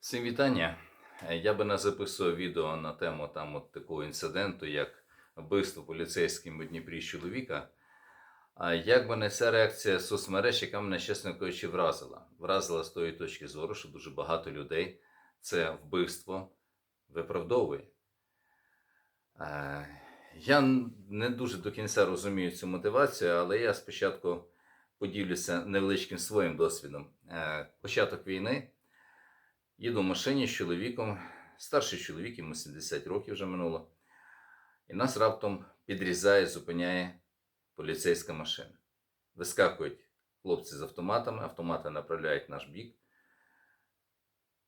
Всім вітання. Е, Я би не записував відео на тему там от такого інциденту, як вбивство поліцейським у Дніпрі чоловіка. А як би не ця реакція соцмереж, яка мене, чесно кажучи, вразила. Вразила з тої точки зору, що дуже багато людей це вбивство виправдовує. Е, Я не дуже до кінця розумію цю мотивацію, але я спочатку поділюся невеличким своїм досвідом. Е, Початок війни. Їду в машині з чоловіком, старший чоловік, йому 70 років вже минуло. І нас раптом підрізає, зупиняє поліцейська машина. Вискакують хлопці з автоматами, автомати направляють наш бік.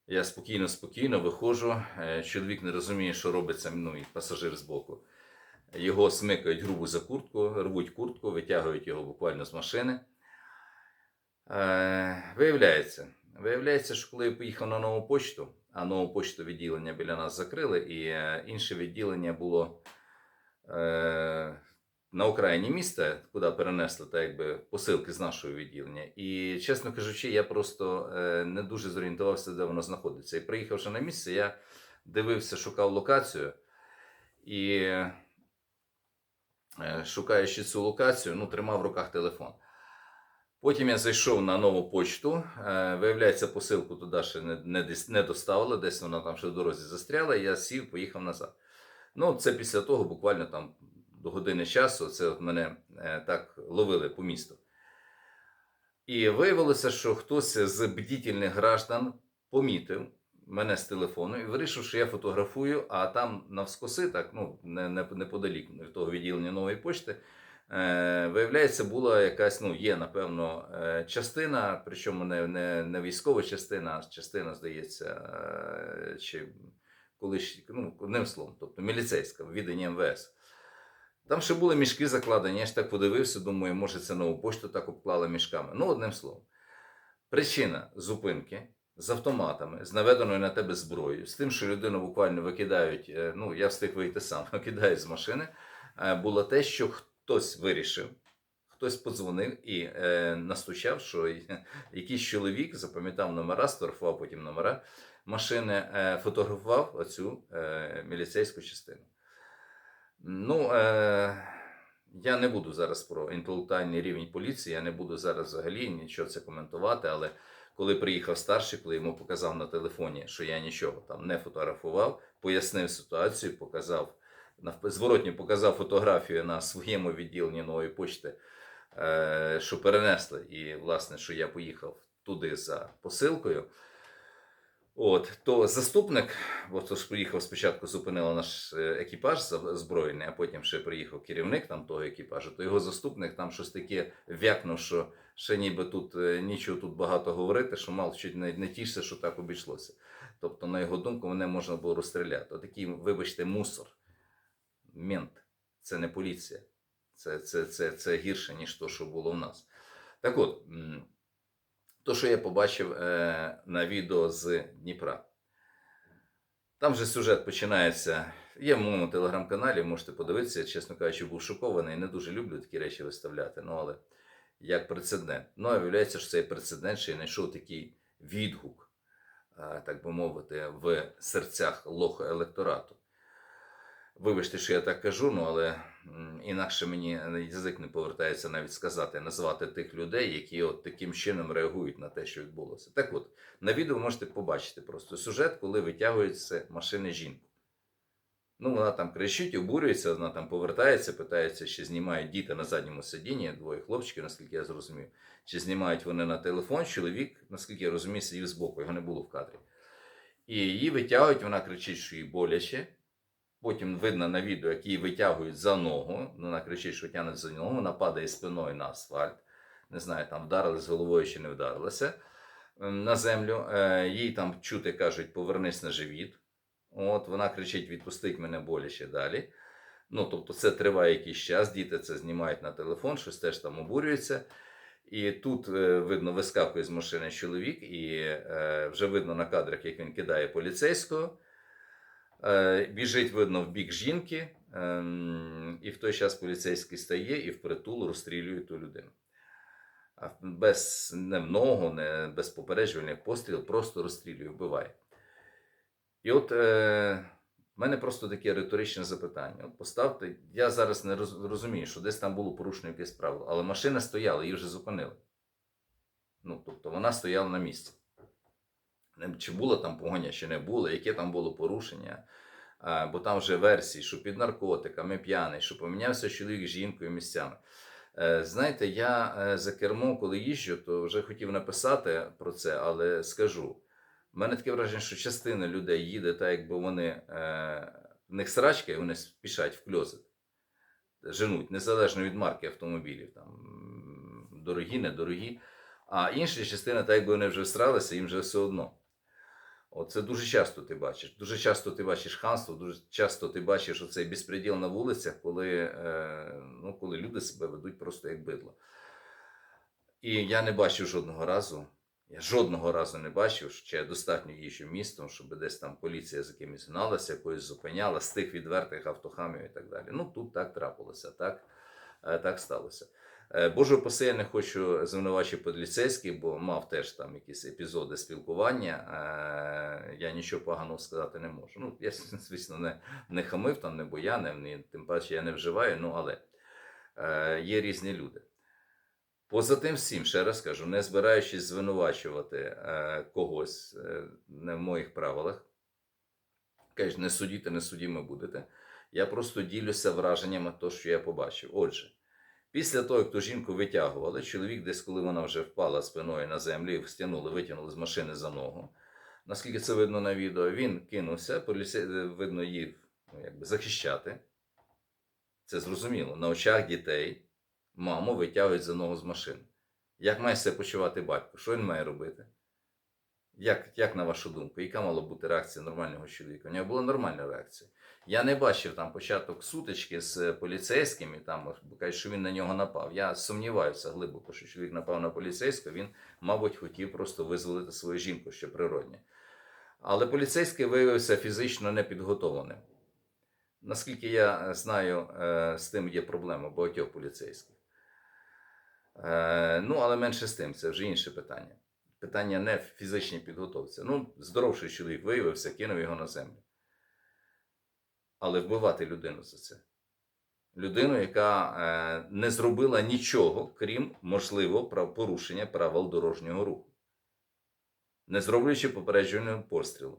Я спокійно, спокійно виходжу. Е, Чоловік не розуміє, що робиться, ну і пасажир збоку. Його смикають грубо за куртку, рвуть куртку, витягують його буквально з машини. Е, виявляється, виявляється, що коли я поїхав на нову почту, а нову почту відділення біля нас закрили, і е, інше відділення було е, на окраїні міста, куди перенесли так, якби, посилки з нашого відділення. І, чесно кажучи, я просто е, не дуже зорієнтувався, де воно знаходиться. І приїхавши на місце, я дивився, шукав локацію. І е, шукаючи цю локацію, ну, тримав в руках телефон. Потім я зайшов на нову почту. Е, виявляється, посилку туди ще не, не, доставили, десь вона там ще в дорозі застряла, я сів, поїхав назад. Ну, це після того, буквально там до години часу, це от мене е, так ловили по місту. І виявилося, що хтось з бдітельних граждан помітив мене з телефону і вирішив, що я фотографую, а там навскоси, так, ну, не, не, неподалік від того відділення нової почти, виявляється, була якась, ну, є, напевно, е, частина, причому не, не, не військова частина, а частина, здається, е, чи колись, ну, одним словом, тобто міліцейська, в відданні МВС. Там ще були мішки закладені, я ж так подивився, думаю, може це нову пошту так обклали мішками. Ну, одним словом. Причина зупинки з автоматами, з наведеною на тебе зброєю, з тим, що людину буквально викидають, е, ну, я встиг вийти сам, викидають з машини, е, було те, що хтось вирішив, хтось подзвонив і е, настучав, що якийсь чоловік запам'ятав номера, сфотографував потім номера машини, е, фотографував оцю е, міліцейську частину. Ну, е, я не буду зараз про інтелектуальний рівень поліції, я не буду зараз взагалі нічого це коментувати, але коли приїхав старший, коли йому показав на телефоні, що я нічого там не фотографував, пояснив ситуацію, показав зворотньо показав фотографію на своєму відділенні нової почти, е, що перенесли, і власне, що я поїхав туди за посилкою. От, то заступник, бо то ж приїхав спочатку, зупинила наш е, екіпаж збройний, а потім ще приїхав керівник там того екіпажу, то його заступник там щось таке вякнув, що ще ніби тут е, нічого тут багато говорити, що мало чуть не, не тішся, що так обійшлося. Тобто, на його думку, мене можна було розстріляти. Отакий, вибачте, мусор. Мент. Це не поліція. Це, це, це, це гірше, ніж то, що було в нас. Так от, то, що я побачив е, на відео з Дніпра. Там же сюжет починається. Є в моєму телеграм-каналі, можете подивитися. Чесно кажучи, був шокований. Не дуже люблю такі речі виставляти. Ну, але як прецедент. Ну, а виявляється, що цей прецедент ще й знайшов такий відгук, е, так би мовити, в серцях лохо електорату. Вибачте, що я так кажу, ну але інакше мені язик не повертається навіть сказати, назвати тих людей, які от таким чином реагують на те, що відбулося. Так от, на відео можете побачити просто сюжет, коли витягують з машини жінку. Ну, вона там кричить, обурюється, вона там повертається, питається, чи знімають діти на задньому сидінні, двоє хлопчиків, наскільки я зрозумів. Чи знімають вони на телефон, чоловік, наскільки я розумію, сидів збоку, його не було в кадрі. І її витягують, вона кричить, що їй боляче. Потім видно на відео, як її витягують за ногу. Вона кричить, що тягнуть за ногу, вона падає спиною на асфальт. Не знаю, там вдарилась головою чи не вдарилася ем, на землю. Е, Їй там чути кажуть, повернись на живіт. От вона кричить: відпустить мене боляче далі. Ну, тобто, це триває якийсь час, діти це знімають на телефон, щось теж там обурюється. І тут е, видно, вискакує з машини чоловік, і е, вже видно на кадрах, як він кидає поліцейського. Е, Біжить, видно, в бік жінки, ем, і в той час поліцейський стає і впритул розстрілює ту людину. Без не в не без попереджувальних пострілів, просто розстрілює, вбиває. І от е, в мене просто таке риторичне запитання. От поставте, я зараз не розумію, що десь там було порушено якесь правило, але машина стояла, її вже зупинили. Ну, тобто вона стояла на місці. Чи була там погоня, чи не було, яке там було порушення. Бо там вже версії, що під наркотиками п'яний, що помінявся чоловік з жінкою місцями. Е, Знаєте, я е, за кермо, коли їжджу, то вже хотів написати про це, але скажу. У мене таке враження, що частина людей їде так, якби вони е, в них срачка, вони спішать в кльозет. Женуть, незалежно від марки автомобілів, там, дорогі, недорогі. А інша частина, так якби вони вже всралися, їм вже все одно. Оце дуже часто ти бачиш. Дуже часто ти бачиш хамство, дуже часто ти бачиш оцей безпреділ на вулицях, коли, е, ну, коли люди себе ведуть просто як бидло. І я не бачив жодного разу, я жодного разу не бачив, що я достатньо їжджу містом, щоб десь там поліція за кимось гналася, якось зупиняла з тих відвертих автохамів і так далі. Ну тут так трапилося, так, е, так сталося. Е, упаси, я не хочу звинувачити поліцейських, бо мав теж там якісь епізоди спілкування. Е, Я нічого поганого сказати не можу. Ну, я, звісно, не, не хамив там, не боянив, ні, тим паче я не вживаю, ну але е, є різні люди. Поза тим всім, ще раз кажу, не збираючись звинувачувати когось не в моїх правилах, кажуть, не судіте, не судімо будете. Я просто ділюся враженнями того, що я побачив. Отже, після того, як ту жінку витягували, чоловік, десь коли вона вже впала спиною на землі, стягнули, витягнули з машини за ногу. Наскільки це видно на відео, він кинувся, поліцей, видно, її ну, якби, захищати. Це зрозуміло. На очах дітей маму витягують за ногу з машини. Як має себе почувати батько? Що він має робити? Як, як на вашу думку, яка мала бути реакція нормального чоловіка? У нього була нормальна реакція. Я не бачив там початок сутички з поліцейським, і там кажуть, що він на нього напав. Я сумніваюся глибоко, що чоловік напав на поліцейського, він, мабуть, хотів просто визволити свою жінку, що природне. Але поліцейський виявився фізично непідготовленим. Наскільки я е, знаю, е, з тим є проблема багатьох поліцейських. Е, Ну, але менше з тим, це вже інше питання. Питання не в фізичній підготовці. Ну, здоровший чоловік виявився, кинув його на землю. Але вбивати людину за це. Людину, яка е, не зробила нічого, крім, можливо, порушення правил дорожнього руху. Не зроблюючи попереджувального пострілу,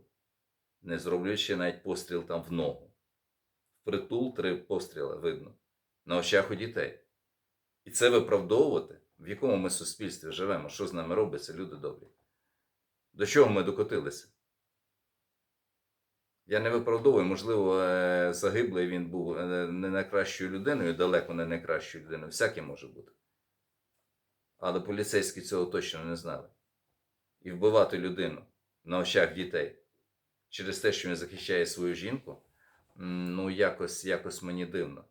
не зроблюючи навіть постріл там в ногу. Впритул три постріли видно на очах у дітей. І це виправдовувати, в якому ми суспільстві живемо, що з нами робиться, люди добрі. До чого ми докотилися? Я не виправдовую, можливо, е, загиблий він був е, не найкращою людиною, далеко не найкращою людиною, всяке може бути. Але поліцейські цього точно не знали. І вбивати людину на очах дітей через те, що він захищає свою жінку, ну якось, якось мені дивно.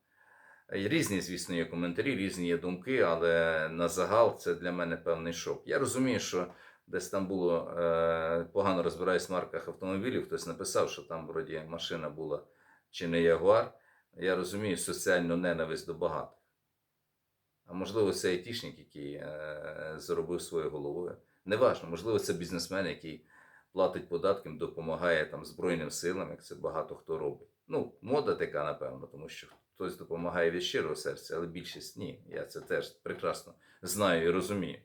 Різні, звісно, є коментарі, різні є думки, але на загал це для мене певний шок. Я розумію, що десь там було е, погано розбираюсь в марках автомобілів. Хтось написав, що там вроді машина була чи не Ягуар. Я розумію соціальну ненависть до багатих. А можливо, це айтішник, який е, заробив своєю головою. Неважно, можливо, це бізнесмен, який платить податки, допомагає там Збройним силам, як це багато хто робить. Ну, мода така, напевно, тому що хтось допомагає від щирого серця, але більшість ні. Я це теж прекрасно знаю і розумію.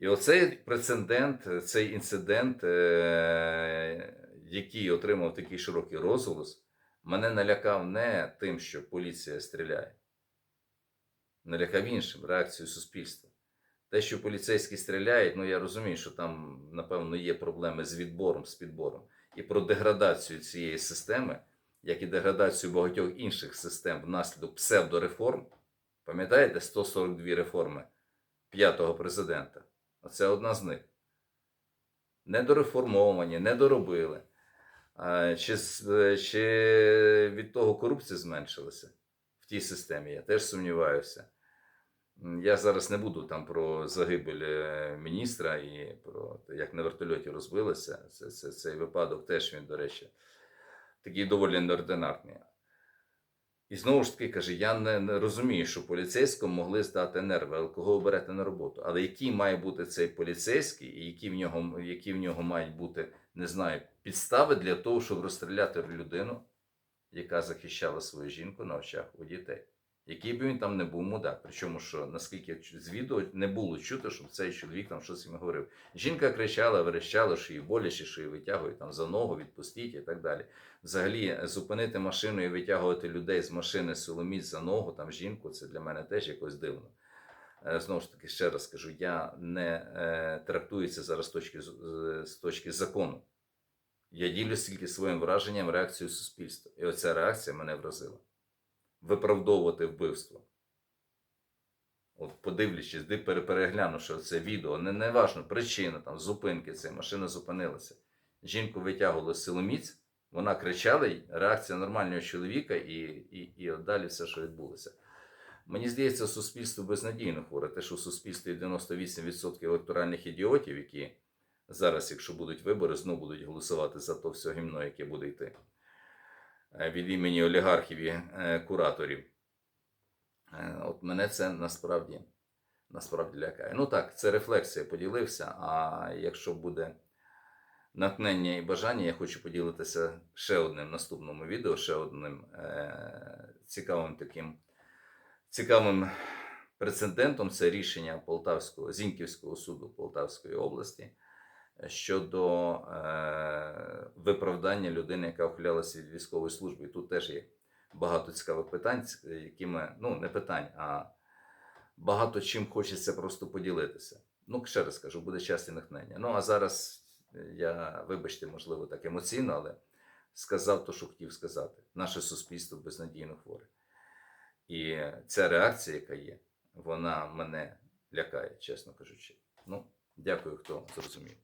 І оцей прецедент, цей інцидент, е, який отримав такий широкий розголос, мене налякав не тим, що поліція стріляє, налякав іншим реакцією суспільства. Те, що поліцейські стріляють, ну я розумію, що там, напевно, є проблеми з відбором, з підбором. І про деградацію цієї системи, як і деградацію багатьох інших систем внаслідок псевдореформ. Пам'ятаєте 142 реформи п'ятого президента? Оце одна з них. Недореформовані, недоробили. А, Чи, чи від того корупція зменшилася в тій системі? Я теж сумніваюся. Я зараз не буду там про загибель е, міністра і про те, як на вертольоті розбилося. Це, це, цей випадок теж він, до речі, такий доволі неординарний. І знову ж таки каже: я не, розумію, що поліцейському могли здати нерви, але кого берете на роботу. Але який має бути цей поліцейський, і які в нього, які в нього мають бути, не знаю, підстави для того, щоб розстріляти людину, яка захищала свою жінку на очах у дітей. Який би він там не був мудак. Причому, що наскільки з відео не було чути, щоб цей чоловік там щось їм говорив. Жінка кричала, верещала, що їй боляче, що її витягують там за ногу, відпустіть і так далі. Взагалі, зупинити машину і витягувати людей з машини силоміць за ногу, там жінку, це для мене теж якось дивно. Е, Знову ж таки, ще раз кажу, я не е, трактую це зараз з точки, з точки закону. Я ділюсь тільки своїм враженням, реакцією суспільства. І оця реакція мене вразила. Виправдовувати вбивство. От подивлячись, де пере- переглянувши це відео, не, не важно, причина там, зупинки цієї машина зупинилася. Жінку витягували з силоміць, вона кричала, реакція нормального чоловіка, і, і, і от далі все, що відбулося. Мені здається, суспільство безнадійно хворе. Те, що в суспільстві 98% електоральних ідіотів, які зараз, якщо будуть вибори, знову будуть голосувати за то все гімно, яке буде йти від імені олігархів і е, кураторів. Е, От мене це насправді, насправді лякає. Ну так, це рефлексія поділився. А якщо буде натхнення і бажання, я хочу поділитися ще одним наступному відео, ще одним е- цікавим таким цікавим прецедентом. Це рішення Полтавського Зіньківського суду Полтавської області щодо е- виправдання людини, яка ухилялася від військової служби. І тут теж є багато цікавих питань, якими, ну, не питань, а багато чим хочеться просто поділитися. Ну, ще раз кажу, буде час і натхнення. Ну, а зараз е, я, вибачте, можливо, так емоційно, але сказав то, що хотів сказати. Наше суспільство безнадійно хворе. І ця реакція, яка є, вона мене лякає, чесно кажучи. Ну, дякую, хто зрозумів.